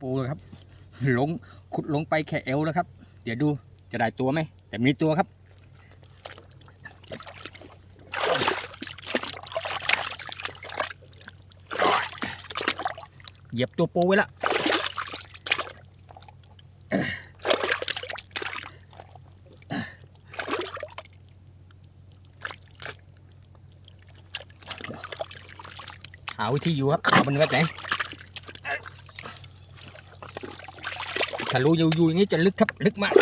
ปูเลยครับลงขุดลงไปแค่เอวแล้วครับ เดี๋ยวดูจะได้ตัวไหมแต่มีตัวครับเหยียบตัวปูไว้ละหาวิธีอยู่ครับเอามันไว้ไหน ถ้ารูยูยูอย่างนี้จะลึกครับลึกมาก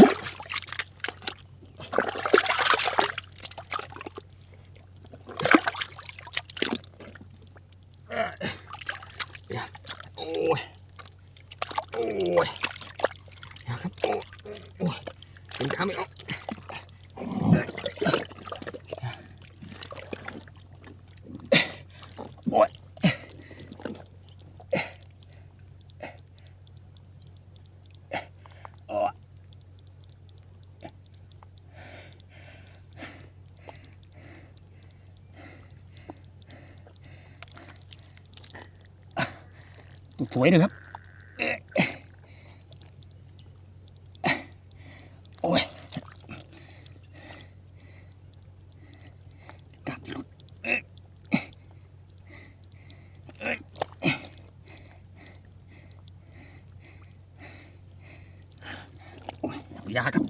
โอ้ย โอ้ยครับโอ้ยโอ้ยเป็นขาไม่ออก สวยเลยครับโอ้ยกลับหลุดเอ้ยเอ้ยโอ้ยยากครับ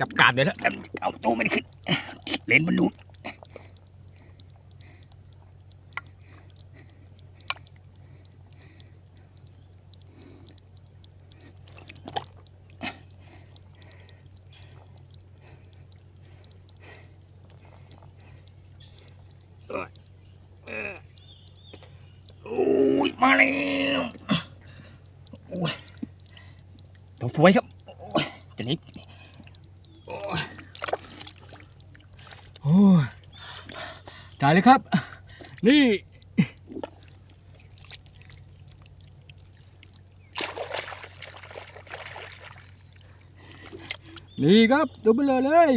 จับกาดเลยแล้วเอาตัวมันขึ้น เลนมันดูด โอ้ยมาแล้วโอ้ยตัวสวยครับโอ้ยจะนี้โอ้ยโอ้ยจ่ายเลยครับ นี่นี่ครับตัวเบลอเลย